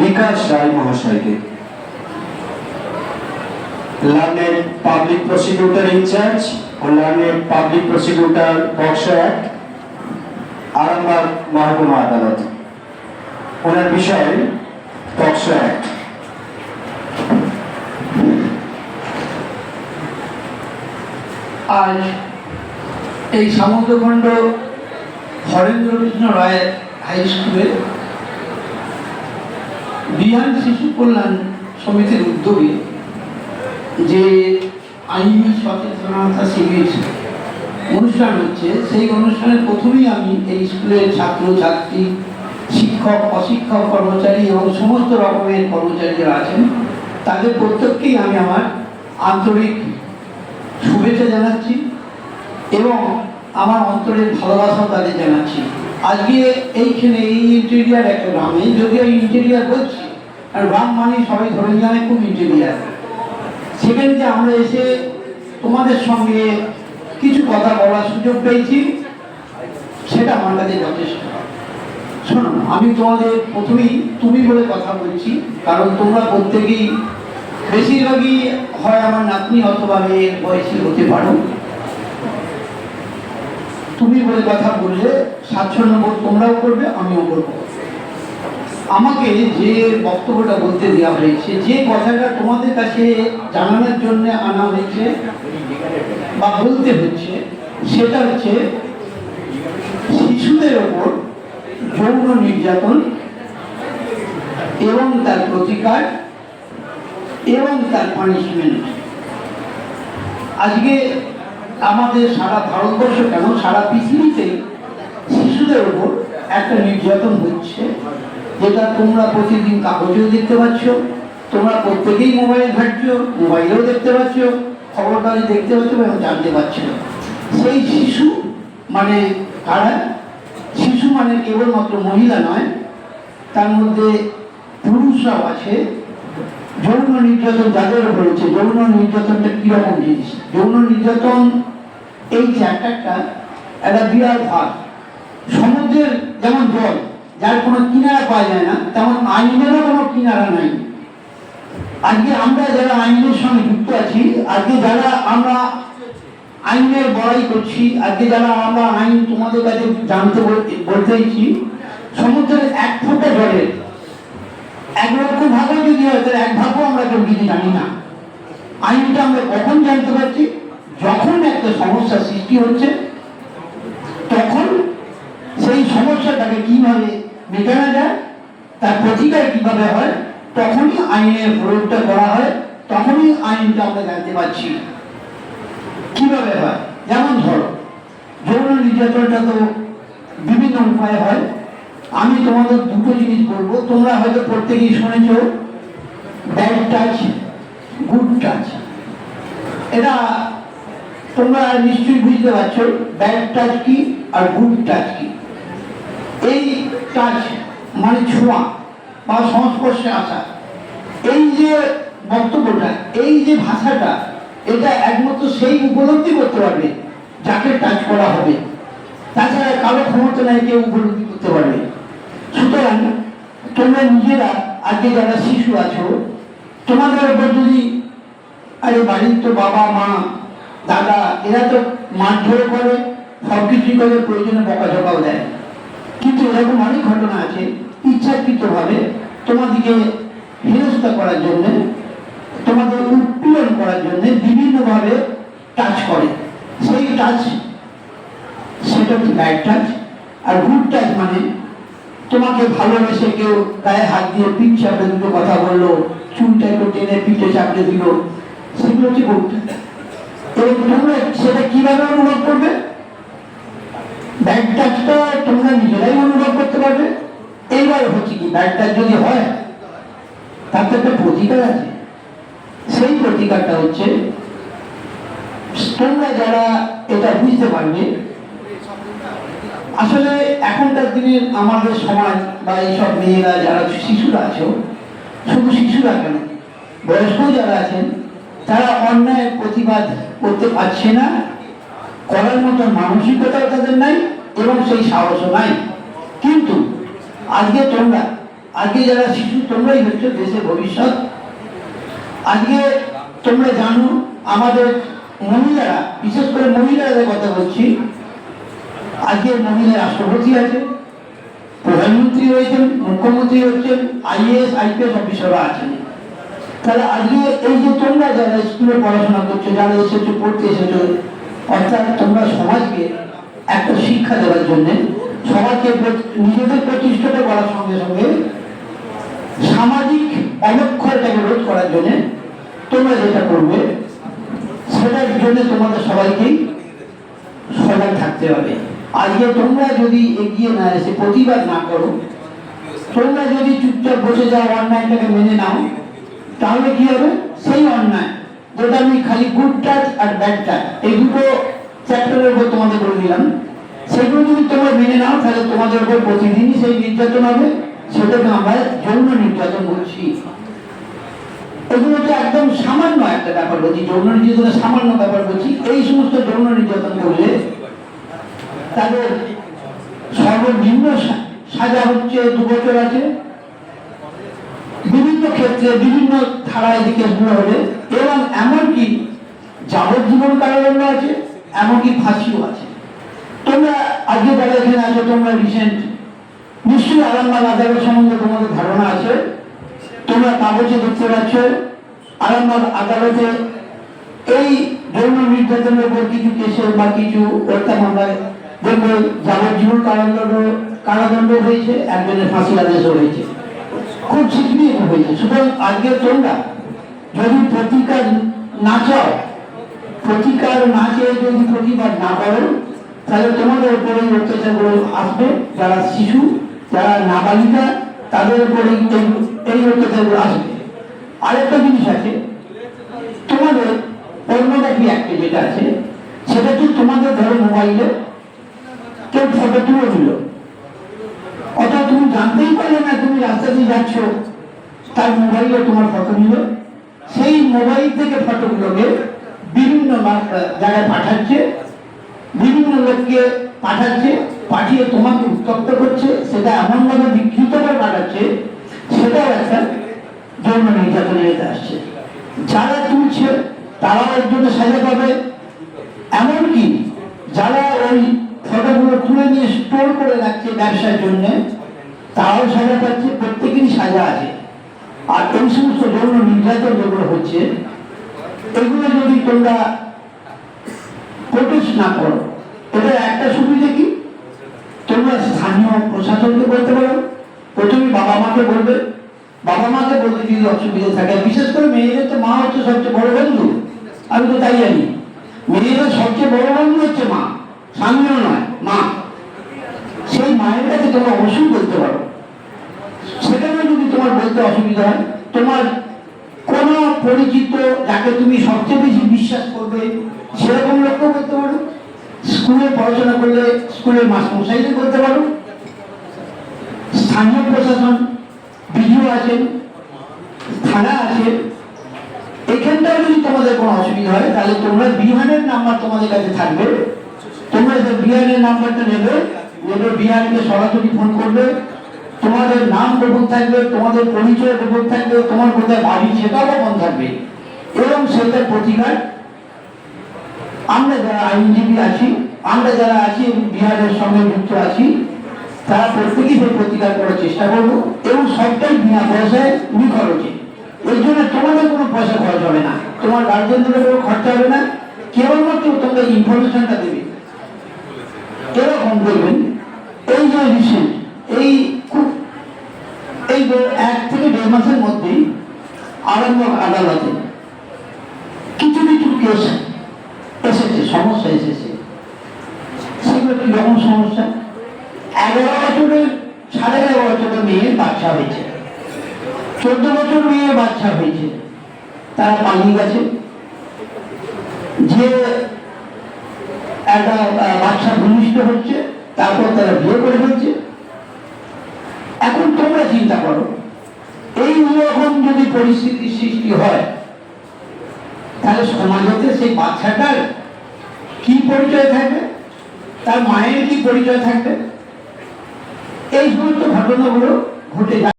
বিকাশ রায় মহাশয়কে। Learned public prosecutor in-charge ও learned public act Arambagh মহকুমা আদালত। ওনার বিষয় বক্সা অ্যাক্ট আজ এই সামুদ্রখণ্ড হরেন্দ্রকৃষ্ণ রায় হাই স্কুলে বিহার শিশু কল্যাণ সমিতির উদ্যোগে যে আইনি সচেতনতা শিবির অনুষ্ঠান হচ্ছে, সেই অনুষ্ঠানে প্রথমেই আমি এই স্কুলের ছাত্র ছাত্রী শিক্ষক, অশিক্ষক কর্মচারী এবং সমস্ত রকমের কর্মচারী যারা আছেন। তাদের প্রত্যেককেই আমি আমার আন্তরিক শুভেচ্ছা জানাচ্ছি এবং আমার অন্তরের ভালোবাসাও তাদের জানাচ্ছি। আজকে এইখানে এই ইন্টেরিয়ার একটা গ্রামে। যদিও ইন্টেরিয়ার বলছি, আর গ্রাম মানে সবাই ধরে জানে খুব ইন্টেরিয়ার সেখানে যে আমরা এসে তোমাদের সঙ্গে কিছু কথা বলার সুযোগ পেয়েছি, সেটা আমার কাছে যথেষ্ট। শোনো, আমি তোমাদের প্রথমেই তুমি বলে কথা বলছি, কারণ তোমরা প্রত্যেকেই বেশিরভাগই হয় আমার নাতনি অথবা মেয়ের বয়সী হতে পারো। তুমি বলে কথা বললে স্বাচ্ছন্দ্য বোধ তোমরাও করবে, আমিও করব। আমাকে যে বক্তব্যটা বলতে দেওয়া হয়েছে, যে কথাটা তোমাদের কাছে জানানোর জন্য আনা হয়েছে বা বলতে হচ্ছে, সেটা হচ্ছে শিশুদের ওপর যৌন নির্যাতন এবং তার প্রতিকার এবং তার পানিশমেন্ট আজকে আমাদের সারা ভারতবর্ষ কেন সারা পৃথিবীতে শিশুদের উপর একটা নির্যাতন হচ্ছে, যেটা তোমরা প্রতিদিন কাগজেও দেখতে পাচ্ছ, তোমরা প্রত্যেকেই মোবাইল ঘাটছো, মোবাইলেও দেখতে পাচ্ছ খবর কাগজ দেখতে পাচ্ছ এবং জানতে পারছ সেই শিশু মানে কারা? শিশু মানে কেবলমাত্র মহিলা নয়, তার মধ্যে পুরুষরাও আছে। যৌন নির্যাতন যাদের হচ্ছে যৌন নির্যাতনটা কীরকম জিনিস? যৌন নির্যাতন এই চ্যাপ্টারটা একটা বিরাট ভাগ সমুদ্রের যেমন জল, যার কোনো কিনারা পাওয়া যায় না, তেমন আইনেরও কোনো কিনারা নাই। আজকে আমরা যারা আইনের সঙ্গে যুক্ত আছি, আজকে যারা আমরা আইনের বড়াই করছি, আজকে যারা আমরা আইন তোমাদের কাছে জানতে বল- বলতে সমুদ্রের এক ফোঁটা জলের এক লক্ষ ভাগও যদি হয় তাহলে এক ভাগও আমরা কেউ কিছু জানি না। আইনটা আমরা কখন জানতে পারছি? যখন একটা সমস্যা সৃষ্টি হচ্ছে, তখন সেই সমস্যাটাকে কীভাবে মেটানো যায়, তার প্রতিকার কীভাবে হয়, তখনই আইনের প্রয়োগটা করা হয়, তখনই আইনটা আমরা জানতে পারছি। কীভাবে হয়? যেমন ধরো, যৌন নির্যাতনটা তো বিভিন্ন উপায়ে হয়। আমি তোমাদের দুটো জিনিস বলব, তোমরা হয়তো প্রত্যেকেই শুনেছ ব্যাড টাচ গুড টাচ এটা তোমরা নিশ্চয়ই বুঝতে পারছ ব্যাড টাচ কি আর গুড টাচ কি? এই টাচ মানে ছোঁয়া বা সংস্পর্শে আসা। এই যে বক্তব্যটা, এই যে ভাষাটা, এটা একমাত্র সেই উপলব্ধি করতে পারবে যাকে টাচ করা হবে। তাছাড়া কারও ক্ষমতা নাই কেউ উপলব্ধি করতে পারবে। সুতরাং তোমরা নিজেরা, আজকে যারা শিশু আছো, তোমাদের উপর যদি আরে বাড়ির তো বাবা মা দাদা, এরা তো মারধর করে সব কিছুই করে, প্রয়োজনে বকাঝকাও দেয়। কিন্তু এরকম অনেক ঘটনা আছে, ইচ্ছাকৃতভাবে তোমাদিকে হেনস্থা করার জন্য, তোমাদের উৎপীড়ন করার জন্য বিভিন্নভাবে টাচ করে। সেই টাচ, সেটা হচ্ছে ব্যাড টাচ আর গুড টাচ মানে তোমাকে ভালোবেসে কেউ গায়ে হাত দিয়ে পিঠ চাপড়ে দুটো কথা বলল চুলটা একটু টেনে পিঠে চাপড়ে দিল, সেগুলো হচ্ছে গুড টাচ এবং তোমরা সেটা কীভাবে অনুভব করবে? ব্যাড টাচটা তোমরা নিজেরাই অনুভব করতে পারবে। এইবার হচ্ছে কি ব্যাড টাচ যদি হয় তার তো একটা প্রতিকার আছে। সেই প্রতিকারটা হচ্ছে, তোমরা যারা এটা বুঝতে পারবে, আসলে এখনকার দিনে আমাদের সমাজ বা এইসব মেয়েরা, যারা শিশুরা আছো, শুধু শিশুরা কেন বয়স্ক যারা আছেন তারা অন্যায় প্রতিবাদ করতে পারছে না। করার মতো মানসিকতাও তাদের নাই এবং সেই সাহসও নাই। কিন্তু আজকে তোমরা, আজকে যারা শিশু, তোমরাই হচ্ছে দেশের ভবিষ্যৎ। আজকে তোমরা জানো, আমাদের মহিলারা, বিশেষ করে মহিলাদের কথা বলছি, আজকে মহিলা রাষ্ট্রপতি আছে, প্রধানমন্ত্রী হয়েছেন মুখ্যমন্ত্রী হচ্ছেন আইএস আইপিএস অফিসাররা আছেন। তাহলে আজকে এই যে তোমরা যারা স্কুলে পড়াশোনা করছ, যারা এসেছ পড়তে এসেছ, অর্থাৎ তোমরা সমাজকে একটা শিক্ষা দেওয়ার জন্য সমাজকে নিজেদের প্রতিষ্ঠাটা করার সঙ্গে সঙ্গে সামাজিক অনক্ষয়টাকে রোধ করার জন্য তোমরা যেটা করবে, সেটার জন্য তোমাদের সবাইকেই সজাগ থাকতে হবে। আজকে তোমরা যদি এগিয়ে না এসে প্রতিবাদ না করো, তোমরা যদি চুপচাপ বসে যাও অন্যায়টাকে মেনে নাও তাহলে কি হবে? সেই অন্যায়। যেটা আমি খালি গুড টাচ আর ব্যাড টাচ এই দুটো চ্যাপ্টারের উপর তোমাদের বলে দিলাম। সেগুলো যদি তোমরা মেনে নাও, তাহলে তোমাদের উপর প্রতিদিনই সেই নির্যাতন হবে। সেটাকে আমরা যৌন নির্যাতন বলছি। এগুলো তো একদম সামান্য একটা ব্যাপার বলছি, যৌন নির্যাতনের সামান্য ব্যাপার বলছি। এই সমস্ত যৌন নির্যাতন করলে তাদের সর্বনিম্ন সাজা হচ্ছে দু বছর আছে। বিভিন্ন ক্ষেত্রে বিভিন্ন ধারায় যে কেসগুলো হবে এবং এমনকি যাবজ্জীবন কারাদণ্ড আছে, এমনকি ফাঁসিও আছে। তোমরা আজকে যারা এখানে আছো, তোমরা রিসেন্ট নিশ্চয়ই আরামবাগ আদালত সম্বন্ধে তোমাদের ধারণা আছে। তোমরা কাগজে দেখতে পাচ্ছ, আরামবাগ আদালতে এই যৌন নির্যাতনের উপর কিছু কেসে বা কিছু হত্যা মামলায় দেখবে যাবজ্জীবন কারাদণ্ড কারাদণ্ড হয়েছে, একজনের ফাঁসির আদেশও হয়েছে। খুব এটা হয়েছে সুতরাং আজকে তোমরা যদি প্রতিকার না চাও, প্রতিকার না চেয়ে যদি প্রতিবাদ না করো, তাহলে তোমাদের উপরে অত্যাচারগুলো আসবে। যারা শিশু, যারা নাবালিকা, তাদের উপরে এই- অত্যাচারগুলো আসবে। আরেকটা জিনিস আছে, তোমাদের পর্নোগ্রাফি একটা যেটা আছে, সেটা হচ্ছে তোমাদের ধরো মোবাইলে কেউ ফটো তুলে দিল জানতেই পারলে না তুমি রাস্তা দিয়ে যাচ্ছ, তার মোবাইলে তোমার ফটো নিল। সেই মোবাইল থেকে ফটোগুলোকে বিভিন্ন জায়গায় পাঠাচ্ছে, বিভিন্ন লোককে পাঠাচ্ছে, পাঠিয়ে তোমাকে উত্তপ্ত করছে, সেটা এমনভাবে বিকৃত করে পাঠাচ্ছে, সেটাও একটা যৌন নির্যাতনের এতে আসছে। যারা তুলছে, তারাও এর জন্য সাজা পাবে। এমনকি যারা ওই ফটোগুলো তুলে নিয়ে স্টোর করে রাখছে ব্যবসার জন্য তারাও সাজা পাচ্ছে, প্রত্যেকেরই সাজা আছে। আর এই সমস্ত যৌন নির্যাতন যেগুলো হচ্ছে, এগুলো যদি তোমরা প্রোটেস্ট না করো এটা একটা সুবিধা কি? তোমরা স্থানীয় প্রশাসনকে বলতে পারো। প্রথমে বাবা মাকে বলবে। বাবা মাকে বলতে যদি অসুবিধা থাকে। বিশেষ করে মেয়েদের তো মা হচ্ছে সবচেয়ে বড় বন্ধু। আমি তো তাই জানি। মেয়েদের সবচেয়ে বড় বন্ধু হচ্ছে মা। স্বামীও নয়, মা। তোমরা অবশ্যই বলতে পারো। সেখানে যদি তোমার বলতে অসুবিধা হয়, তোমার কোন পরিচিত যাকে তুমি সবচেয়ে বেশি বিশ্বাস করবে, সেরকম লোককে বলতে পারো। স্কুলে পড়াশোনা করলে স্কুলের মাস্টারমশাইকে বলতে পারো। স্থানীয় প্রশাসন, বিডিও আছেন থানা আছে। এখানটাও যদি তোমাদের কোনো অসুবিধা হয়, তাহলে তোমরা বিহানের নাম্বার তোমাদের কাছে থাকবে। তোমরা বিহানের নাম্বারটা নেবে নেবে বিহানকে সরাসরি ফোন করবে। তোমাদের নাম গোপন থাকবে, তোমাদের পরিচয় গোপন থাকবে, তোমার কোথায় বাড়ি সেটাও গোপন থাকবে। এবং সেটার প্রতিকার আমরা যারা আইনজীবী আছি, আমরা যারা আছি বিহারের সঙ্গে যুক্ত আছি, তারা প্রত্যেকেই সেই প্রতিকার করার চেষ্টা করব এবং সবটাই বিনা পয়সায় নিখরচে এর জন্য তোমাদের কোনো পয়সা খরচ হবে না। তোমার গার্জেনদের কোনো খরচা হবে না। কেবলমাত্র তোমরা ইনফরমেশনটা দেবে এরকম দেখবেন এই যে রিসেন্ট এই খুব এই যে এক থেকে দেড় মাসের মধ্যেই আরম্ভ আদালতে কিছু কিছু কেস এসেছে সমস্যা এসেছে। সেগুলো কি রকম সমস্যা, এগারো বছরের, সাড়ে এগারো বছরের মেয়ের বাচ্চা হয়েছে। চোদ্দ বছর মেয়ের বাচ্চা হয়েছে। তারা পালিয়ে গেছে। যে একটা বাচ্চা ভূমিষ্ঠ হচ্ছে, তারপর তারা বিয়ে করে ফেলছে। এখন তোমরা চিন্তা করো, এই রকম যদি পরিস্থিতির সৃষ্টি হয়, তাহলে সমাজতে সেই বাচ্চাটার কি পরিচয় থাকবে? তার মায়ের কি পরিচয় থাকবে? এই সমস্ত ঘটনাগুলো ঘটে যায়।